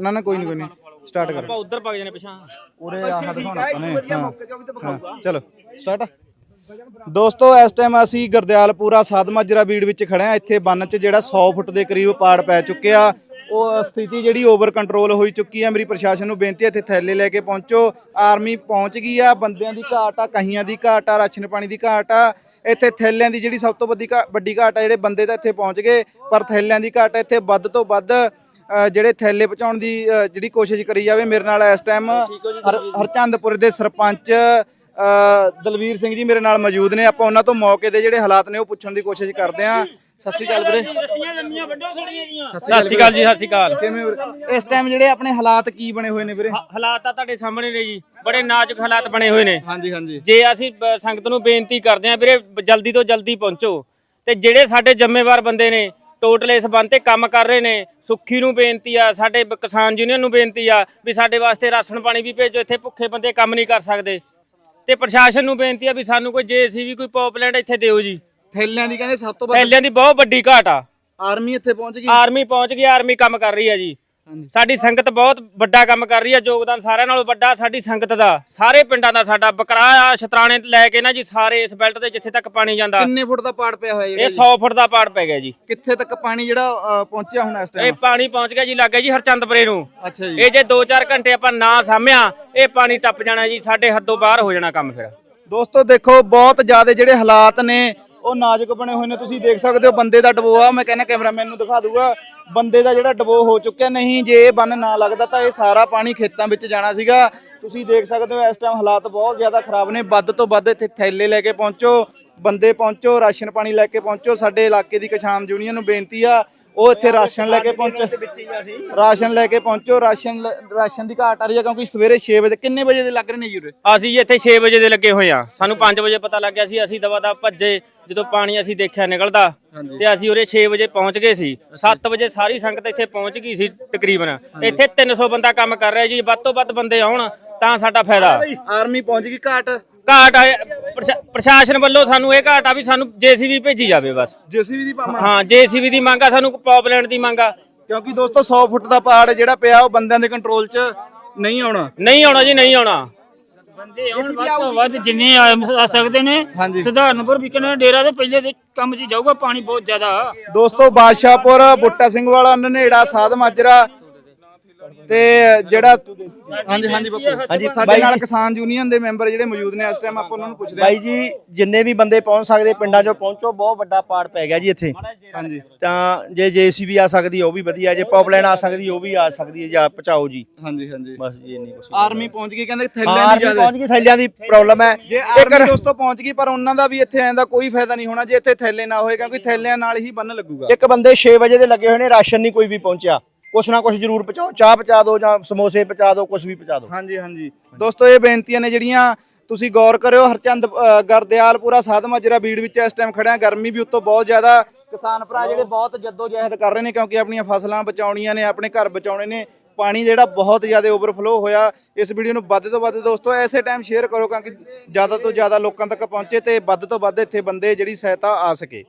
ਨਾ ਨਾ ਕੋਈ ਨਹੀਂ ਕੋਈ ਨਹੀਂ ਸਟਾਰਟ ਕਰ। ਆਪਾਂ ਉੱਧਰ ਪਾ ਜਾਣੇ ਪਿਛਾਂ। ਉਰੇ ਆਹ ਦਿਖਾਉਣਾ ਆਪਾਂ ਨੇ। ਹਾਂ। ਹਾਂ, ਚਲੋ। ਸਟਾਰਟ ਦੋਸਤੋ ਇਸ ਟਾਈਮ ਅਸੀਂ ਗਰਦਿਆਲਪੁਰਾ ਸਾਧਮਾਜਰਾ ਬੀੜ ਵਿੱਚ ਖੜੇ ਆ ਇੱਥੇ ਬੰਨ 'ਚ ਜਿਹੜਾ 100 ਫੁੱਟ ਦੇ ਕਰੀਬ ਪਾੜ ਪੈ ਚੁੱਕਿਆ। ਉਹ ਸਥਿਤੀ ਜਿਹੜੀ ਓਵਰ ਕੰਟਰੋਲ ਹੋਈ ਚੁੱਕੀ ਹੈ। ਮੇਰੀ ਪ੍ਰਸ਼ਾਸਨ ਨੂੰ ਬੇਨਤੀ ਹੈ ਇੱਥੇ ਥੈਲੇ ਲੈ ਕੇ ਪਹੁੰਚੋ। ਆਰਮੀ ਪਹੁੰਚ ਗਈ ਆ। ਬੰਦਿਆਂ ਦੀ ਘਾਟ ਆ ਕਹੀਆਂ ਦੀ ਘਾਟ ਆ ਰਾਸ਼ਨ ਪਾਣੀ ਦੀ ਘਾਟ ਆ। ਇੱਥੇ ਥੈਲਿਆਂ ਦੀ ਜਿਹੜੀ ਸਭ ਤੋਂ ਵੱਡੀ ਘਾ- ਵੱਡੀ ਘਾਟ ਆ ਜਿਹੜੇ ਬੰਦੇ ਤਾਂ ਇੱਥੇ ਪਹੁੰਚ ਗਏ। ਪਰ ਥੈਲਿਆਂ ਦੀ ਘਾਟ ਆ ਇੱਥੇ ਵੱਧ ਤੋਂ ਵੱਧ ਜਿਹੜੇ ਥੈਲੇ ਪਹੁੰਚਾਉਣ ਦੀ ਜਿਹੜੀ ਕੋਸ਼ਿਸ਼ ਕਰੀ ਜਾਵੇ ਮੇਰੇ ਨਾਲ ਇਸ ਟਾਈਮ ਹਰਚੰਦਪੁਰ ਦੇ ਸਰਪੰਚ ਦਲਵੀਰ ਸਿੰਘ ਜੀ ਮੇਰੇ ਨਾਲ ਮੌਜੂਦ ਨੇ। ਆਪਾਂ ਉਹਨਾਂ ਤੋਂ ਮੌਕੇ ਦੇ ਜਿਹੜੇ ਹਾਲਾਤ ਨੇ ਉਹ ਪੁੱਛਣ ਦੀ ਕੋਸ਼ਿਸ਼ ਕਰਦੇ ਹਾਂ। ਸਤਿ ਸ਼੍ਰੀ ਅਕਾਲ ਵੀਰੇ। ਸਤਿ ਸ਼੍ਰੀ ਅਕਾਲ ਜੀ ਸਤਿ ਸ਼੍ਰੀ ਅਕਾਲ। ਕਿਵੇਂ ਵੀਰੇ? ਇਸ ਟਾਈਮ ਜਿਹੜੇ ਆਪਣੇ ਹਾਲਾਤ ਕੀ ਬਣੇ ਹੋਏ ਨੇ ਵੀਰੇ? ਹਾਲਾਤ ਤਾਂ ਤੁਹਾਡੇ ਸਾਹਮਣੇ ਨੇ ਜੀ। ਬੜੇ ਨਾਜ਼ੁਕ ਹਾਲਾਤ ਬਣੇ ਹੋਏ ਨੇ। ਹਾਂਜੀ ਹਾਂਜੀ। ਜੇ ਅਸੀਂ ਸੰਗਤ ਨੂੰ ਬੇਨਤੀ ਕਰਦੇ ਆਂ ਵੀਰੇ ਜਲਦੀ ਤੋਂ ਜਲਦੀ ਪਹੁੰਚੋ। ਤੇ ਜਿਹੜੇ ਸਾਡੇ ਜ਼ਿੰਮੇਵਾਰ ਬੰਦੇ ਨੇ ਟੋਟਲ ਇਸ ਬੰਦ ਤੇ ਕੰਮ ਕਰ ਰਹੇ ਨੇ। ਸੁੱਖੀ ਨੂੰ ਬੇਨਤੀ ਆ ਸਾਡੇ ਬ- ਕਿਸਾਨ ਯੂਨੀਅਨ ਨੂੰ ਬੇਨਤੀ ਆ ਵੀ ਸਾਡੇ ਵਾਸਤੇ ਰਾਸ਼ਨ ਪਾਣੀ ਵੀ ਭੇਜੋ ਇੱਥੇ ਭੁੱਖੇ ਬੰਦੇ ਕੰਮ ਨਹੀਂ ਕਰ ਸਕਦੇ। ਤੇ ਪ੍ਰਸ਼ਾਸਨ ਨੂੰ ਬੇਨਤੀ ਆ ਵੀ ਸਾਨੂੰ ਕੋਈ ਜੇਸੀਬੀ ਕੋਈ ਪੌਪਲੈਂਡ ਇੱਥੇ ਦਿਓ ਜੀ। ਥੈਲਿਆਂ ਦੀ ਕਹਿੰਦੇ ਸਭ ਤੋਂ ਵੱਧ ਪਹਿਲਿਆਂ ਦੀ ਬਹੁਤ ਵੱਡੀ ਘਾਟ ਆ। ਆਰਮੀ ਇੱਥੇ ਪਹੁੰਚ ਗਈ? ਆਰਮੀ ਪਹੁੰਚ ਗਈ ਆਰਮੀ ਕੰਮ ਕਰ ਰਹੀ ਆ ਜੀ। ਸਾਡੀ ਸੰਗਤ ਬਹੁਤ ਵੱਡਾ ਕੰਮ ਕਰ ਰਹੀ ਹੈ ਯੋਗਦਾਨ ਸਾਰਿਆਂ ਨਾਲੋਂ ਵੱਡਾ ਸਾਡੀ ਸੰਗਤ ਦਾ ਸਾਰੇ ਪਿੰਡਾਂ ਦਾ ਸਾਡਾ ਬਕਰਾ ਤੋਂ ਲੈ ਕੇ ਨਾ ਜੀ ਸਾਰੇ ਇਸ ਬੈਲਟ ਦੇ ਜਿੱਥੇ ਤੱਕ ਪਾਣੀ ਜਾਂਦਾ। ਕਿੰਨੇ ਫੁੱਟ ਦਾ ਪਾੜ ਪਿਆ ਹੋਇਆ ਇਹ 100 ਫੁੱਟ ਦਾ ਪਾੜ ਪੈ ਗਿਆ ਜੀ। ਕਿੱਥੇ ਤੱਕ ਪਾਣੀ ਜਿਹੜਾ ਪਹੁੰਚਿਆ ਹੁਣ ਇਸ ਇਹ ਟਾਈਮ ਪਾਣੀ ਪਹੁੰਚ ਗਿਆ ਜੀ ਲੱਗੇ ਜੀ ਹਰਚੰਦਪੁਰੇ ਨੂੰ। ਅੱਛਾ ਜੀ। ਇਹ ਜੇ 2-4 ਘੰਟੇ ਆਪਾਂ ਨਾ ਸਾਂਭਿਆ ਇਹ ਪਾਣੀ ਟੱਪ ਜਾਣਾ ਜੀ ਸਾਡੇ ਹੱਦੋਂ ਬਾਹਰ ਹੋ ਜਾਣਾ ਕੰਮ ਫਿਰ। ਦੋਸਤੋ ਦੇਖੋ ਬਹੁਤ ਜ਼ਿਆਦਾ ਜਿਹੜੇ ਹਾਲਾਤ ਨੇ ਉਹ ਨਾਜ਼ੁਕ ਬਣੇ ਹੋਏ ਨੇ, ਤੁਸੀਂ ਦੇਖ ਸਕਦੇ ਹੋ ਬੰਦੇ ਦਾ ਡਬੋ ਆ, ਮੈਂ ਕਹਿੰਦਾ ਕੈਮਰਾਮੈਨ ਨੂੰ ਦਿਖਾ ਦੂਗਾ। ਬੰਦੇ ਦਾ ਜਿਹੜਾ ਡਬੋ ਹੋ ਚੁੱਕਿਆ, ਨਹੀਂ, ਜੇ ਇਹ ਬੰਨ ਨਾ ਲੱਗਦਾ ਤਾਂ ਇਹ ਸਾਰਾ ਪਾਣੀ ਖੇਤਾਂ ਵਿੱਚ ਜਾਣਾ ਸੀਗਾ। ਤੁਸੀਂ ਦੇਖ ਸਕਦੇ ਹੋ ਇਸ ਟਾਈਮ ਹਾਲਾਤ ਬਹੁਤ ਜ਼ਿਆਦਾ ਖਰਾਬ ਨੇ। ਵੱਧ ਤੋਂ ਵੱਧ ਇੱਥੇ ਥੈਲੇ ਲੈ ਕੇ ਪਹੁੰਚੋ, ਬੰਦੇ ਪਹੁੰਚੋ, ਰਾਸ਼ਨ ਪਾਣੀ ਲੈ ਕੇ ਪਹੁੰਚੋ। ਸਾਡੇ ਇਲਾਕੇ ਦੀ ਕਿਸਾਨ ਯੂਨੀਅਨ ਨੂੰ ਬੇਨਤੀ ਆ ਉਹ ਇੱਥੇ ਰਾਸ਼ਨ ਲੈ ਕੇ ਪਹੁੰਚੋ। ਰਾਸ਼ਨ ਲੈ ਕੇ ਪਹੁੰਚੋ ਰਾਸ਼ਨ ਰਾਸ਼ਨ ਦੀ ਘਾਟ ਆ ਰਹੀ ਹੈ ਕਿਉਂਕਿ ਸਵੇਰੇ 6 ਵਜੇ ਕਿੰਨੇ ਵਜੇ ਦੇ ਲੱਗ ਰਹੇ ਨੇ ਜੀ ਉਰੇ? ਅਸੀਂ ਜੀ ਇੱਥੇ 6 ਵਜੇ ਦੇ ਲੱਗੇ ਹੋਏ ਆ। ਸਾਨੂੰ 5 ਵਜੇ ਪਤਾ ਲੱਗਿਆ ਸੀ ਅਸੀਂ ਦਵਾ ਦਾ ਭੱਜੇ ਜਦੋਂ ਪਾਣੀ ਅਸੀਂ ਦੇਖਿਆ ਨਿਕਲਦਾ ਤੇ ਅਸੀਂ ਉਰੇ 6 ਵਜੇ ਪਹੁੰਚ ਗਏ ਸੀ। 7 ਵਜੇ ਸਾਰੀ ਸੰਗਤ ਇੱਥੇ ਪਹੁੰਚ ਗਈ ਸੀ ਤਕਰੀਬਨ। ਇੱਥੇ 300 ਬੰਦਾ ਕੰਮ ਕਰ ਰਿਹਾ ਜੀ ਵੱਧ ਤੋਂ ਵੱਧ ਬੰਦੇ ਆਉਣ ਤਾਂ ਸਾਡਾ ਫਾਇਦਾ। ਆਰਮੀ ਪਹੁੰਚ ਗਈ ਘਾਟ? ਘਾਟ ਪ੍ਰਸ਼ਾ- ਪ੍ਰਸ਼ਾਸਨ ਵੱਲੋਂ ਸਾਨੂੰ ਇਹ ਘਾਟ ਵੀ ਸਾਨੂੰ ਜੀਸੀਬੀ ਭੇਜੀ ਜਾਵੇ ਬਸ। ਜੇਸੀਬੀ ਦੀ ਪਾਵਾਂ ਹਾਂ ਜੀਸੀਬੀ ਦੀ ਮੰਗ ਆ ਸਾਨੂੰ ਪੌਪਲੈਂਡ ਦੀ ਮੰਗ ਆ। ਕਿਉਂਕਿ ਦੋਸਤੋ 100 ਫੁੱਟ ਦਾ ਪਹਾੜ ਜਿਹੜਾ ਪਿਆ ਉਹ ਬੰਦਿਆਂ ਦੇ ਕੰਟਰੋਲ 'ਚ ਨਹੀਂ ਆਉਣਾ। ਨਹੀਂ ਆਉਣਾ ਜੀ ਨਹੀਂ ਆਉਣਾ। ਬੰਦੇ ਹੁਣ ਵੱਧ ਤੋਂ ਵੱਧ ਜਿੰਨੇ ਆ ਆ ਸਕਦੇ ਨੇ ਹਾਂਜੀ। ਸਧਾਰਨਪੁਰ ਵਿਕਣ ਡੇਰਾ ਦੇ ਪਹਿਲੇ ਦੇ ਕੰਮ 'ਚ ਜਾਊਗਾ ਪਾਣੀ ਬਹੁਤ ਜ਼ਿਆਦਾ। ਦੋਸਤੋ ਬਾਦਸ਼ਾਹਪੁਰ ਬੁੱਟਾ ਸਿੰਘ ਵਾਲਾ ਨਨੇੜਾ ਸਾਧ ਮਾਜਰਾ ਤੇ ਜਿਹੜਾ ਹਾਂਜੀ ਹਾਂਜੀ ਬੱਪੂ। ਹਾਂਜੀ, ਸਾਡੇ ਨਾਲ। ਕਿਸਾਨ ਯੂਨੀਅਨ ਦੇ ਮੈਂਬਰ ਜਿਹੜੇ ਮੌਜੂਦ ਨੇ ਇਸ ਟਾਈਮ ਆਪਾਂ ਉਹਨਾਂ ਨੂੰ ਪੁੱਛਦੇ ਬਾਈ ਜੀ ਜਿੰਨੇ ਵੀ ਬੰਦੇ ਪਹੁੰਚ ਸਕਦੇ ਪਿੰਡਾਂ 'ਚੋਂ ਪਹੁੰਚੋ ਬਹੁਤ ਵੱਡਾ ਪਾੜ ਪੈ ਗਿਆ ਜੀ ਇੱਥੇ। ਹਾਂਜੀ। ਤਾਂ ਜੇ ਜੇਸੀਬੀ ਆ ਸਕਦੀ ਉਹ ਵੀ ਵਧੀਆ ਜੇ ਪੌਪਲਾਈਨ ਆ ਸਕਦੀ ਉਹ ਵੀ ਆ ਸਕਦੀ ਹੈ ਜਾਂ ਪਹੁੰਚਾਓ ਜੀ। ਹਾਂਜੀ ਹਾਂਜੀ। ਬਸ ਜੀ ਇੰਨੀ ਕੁਛ ਆਰਮੀ ਪਹੁੰਚ ਗਈ ਕਹਿੰਦੇ ਥੈਲਿਆਂ ਦੀ ਜ਼ਿਆਦਾ। ਪਹੁੰਚ ਗਈ ਥੈਲਿਆਂ ਦੀ ਪ੍ਰੋਬਲਮ ਹੈ। ਜੇ ਆਰਮੀ ਦੋਸਤੋ ਪਹੁੰਚ ਗਈ ਪਰ ਉਹਨਾਂ ਦਾ ਵੀ ਇੱਥੇ ਆਉਣ ਦਾ ਕੋਈ ਫਾਇਦਾ ਨਹੀਂ ਹੋਣਾ ਜੇ ਇੱਥੇ ਥੈਲੇ ਨਾ ਹੋਏ ਕਿਉਂਕਿ ਥੈਲਿਆਂ ਨਾਲ ਹੀ ਬੰਨ ਲੱਗੂਗਾ। ਇੱਕ ਬੰਦੇ 6 ਵਜੇ ਦੇ ਲੱਗੇ ਹੋਏ ਨੇ ਰਾਸ਼ਨ ਨਹੀਂ ਕੋਈ ਵੀ ਪਹੁੰਚਿਆ। ਕੁਛ ਨਾ ਕੁਛ ਜ਼ਰੂਰ ਪਹੁੰਚਾਓ ਚਾਹ ਪਹੁੰਚਾ ਦਿਓ ਜਾਂ ਸਮੋਸੇ ਪਹੁੰਚਾ ਦਿਓ ਕੁਛ ਵੀ ਪਹੁੰਚਾ ਦਿਓ। ਹਾਂਜੀ ਹਾਂਜੀ। ਦੋਸਤੋ ਇਹ ਬੇਨਤੀਆਂ ਨੇ ਜਿਹੜੀਆਂ ਤੁਸੀਂ ਗੌਰ ਕਰਿਓ ਹਰਚੰਦ ਅ, ਗਰਦਿਆਲਪੁਰਾ ਸਾਧਮਾਜਰਾ ਬੀੜ ਵਿੱਚ ਇਸ ਟਾਈਮ ਖੜਿਆ ਗਰਮੀ ਵੀ ਉੱਤੋਂ ਬਹੁਤ ਜ਼ਿਆਦਾ ਕਿਸਾਨ ਭਰਾ ਜਿਹੜੇ ਬਹੁਤ ਜੱਦੋ ਜਹਿਦ ਕਰ ਰਹੇ ਨੇ ਕਿਉਂਕਿ ਆਪਣੀਆਂ ਫਸਲਾਂ ਬਚਾਉਣੀਆਂ ਨੇ ਆਪਣੇ ਘਰ ਬਚਾਉਣੇ ਨੇ ਪਾਣੀ ਜਿਹੜਾ ਬਹੁਤ ਜ਼ਿਆਦਾ ਓਵਰਫਲੋ ਹੋਇਆ ਇਸ ਵੀਡੀਓ ਨੂੰ ਵੱਧ ਤੋਂ ਵੱਧ ਦੋਸਤੋ ਐਸੇ ਟਾਈਮ ਸ਼ੇਅਰ ਕਰੋ ਕਿਉਂਕਿ ਜ਼ਿਆਦਾ ਤੋਂ ਜ਼ਿਆਦਾ ਲੋਕਾਂ ਤੱਕ ਪਹੁੰਚੇ ਤੇ ਵੱਧ ਤੋਂ ਵੱਧ ਇੱਥੇ ਬੰਦੇ ਜਿਹੜੀ ਸਹਾਇਤਾ ਆ ਸਕੇ।